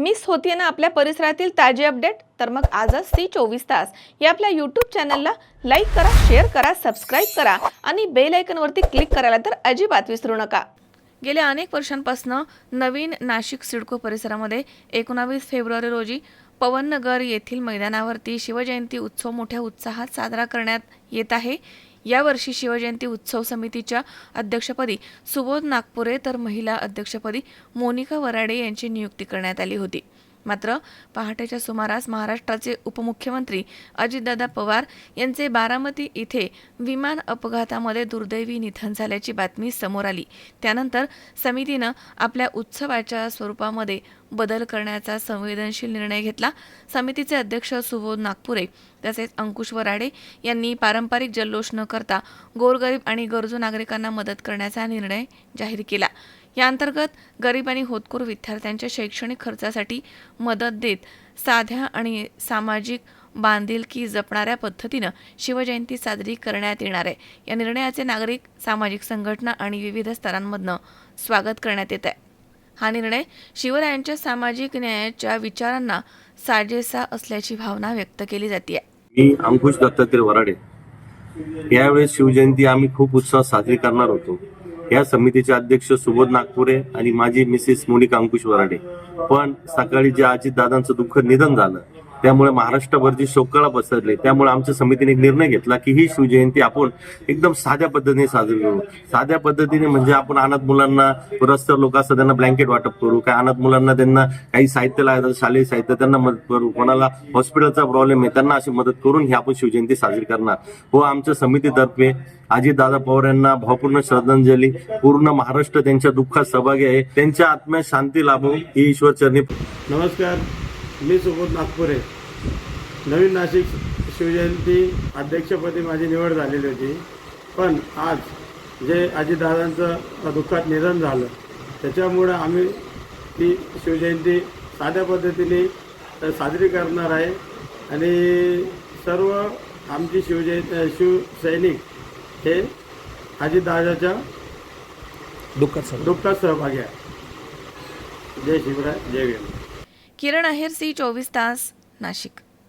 Miss होतीये ना आपल्या परिसरातील ताजे अपडेट? तर मग आजच सी चोवीस तास. या आपल्या यूट्यूब चॅनलला लाईक करा शेअर करा सबस्क्राईब करा आणि बेल आयकनवरती क्लिक करायला तर अजिबात विसरू नका. गेल्या अनेक वर्षांपासून नवीन नाशिक सिडको परिसरामध्ये एकोणावीस फेब्रुवारी रोजी पवननगर येथील मैदानावरती शिवजयंती उत्सव मोठ्या उत्साहात साजरा करण्यात येत आहे. यावर्षी शिवजयंती उत्सव समितीच्या अध्यक्षपदी सुबोध नागपुरे तर महिला अध्यक्षपदी मोनिका वराडे यांची नियुक्ती करण्यात आली होती. मात्र पहाटेच्या सुमारास महाराष्ट्राचे उपमुख्यमंत्री अजितदादा पवार यांचे बारामती इथे विमान अपघातामध्ये दुर्दैवी निधन झाल्याची बातमी समोर आली. त्यानंतर समितीनं आपल्या उत्सवाच्या स्वरूपामध्ये बदल करण्याचा संवेदनशील निर्णय घेतला. समितीचे अध्यक्ष सुबोध नागपुरे तसेच अंकुश वराडे यांनी पारंपरिक जल्लोष न करता गोरगरीब आणि गरजू नागरिकांना मदत करण्याचा निर्णय जाहीर केला. या अंतर्गत गरीब आणि होतकूर विद्यार्थ्यांच्या शैक्षणिक खर्चासाठी मदत देत साध्या आणि सामाजिक बांधिलकी जपणाऱ्या पद्धतीनं शिवजयंती साजरी करण्यात येणार आहे. या निर्णयाचे नागरिक सामाजिक संघटना आणि विविध स्तरांमधनं स्वागत करण्यात येत आहे. हा निर्णय शिवरायांच्या सामाजिक न्यायाच्या विचारांना साजेसा असल्याची भावना व्यक्त केली जाते. मी अंकुश दत्तात्रय वराडे. यावेळेस शिवजयंती आम्ही खूप उत्साहात साजरी करणार होतो. या समितीचे अध्यक्ष सुबोध नागपुरे आणि माझी मिसेस मोनिका अंकुश वराडे. पण सकाळी जे अजितदादांचं दुःख निधन झालं त्यामुळे महाराष्ट्रभरची शोककळा पसरली त्यामुळे आमच्या समितीने एक निर्णय घेतला की ही शिवजयंती आपण एकदम साध्या पद्धतीने साजरी करू. साध्या पद्धतीने म्हणजे आपण अनाथ मुलांना रस्त्यावर लोक असतात त्यांना ब्लँकेट वाटप करू. काय अनाथ मुलांना त्यांना काही साहित्य लागतात शालेय साहित्य त्यांना मदत करू. कोणाला हॉस्पिटलचा प्रॉब्लेम आहे त्यांना अशी मदत करून ही आपण शिवजयंती साजरी करणार. व आमच्या समितीतर्फे अजितदादा पवार यांना भावपूर्ण श्रद्धांजली. पूर्ण महाराष्ट्र त्यांच्या दुःखात सहभागी आहे. त्यांच्या आत्म्यात शांती लाभो. ही ईश्वर चरणी नमस्कार. मी सुबोध नागपुरे. नवीन नाशिक शिवजयंती अध्यक्षपदी माझी निवड झालेली होती. पण आज जे अजितदादांचं दुःखात निधन झालं त्याच्यामुळं आम्ही ती शिवजयंती साध्या पद्धतीने साजरी करणार आहे. आणि सर्व आमची शिवजय शिवसैनिक हे अजितदादाच्या दुःखात सहभागी आहे. जय शिवराय जय भीम. किरण अहेर सी चोवीस तास नाशिक.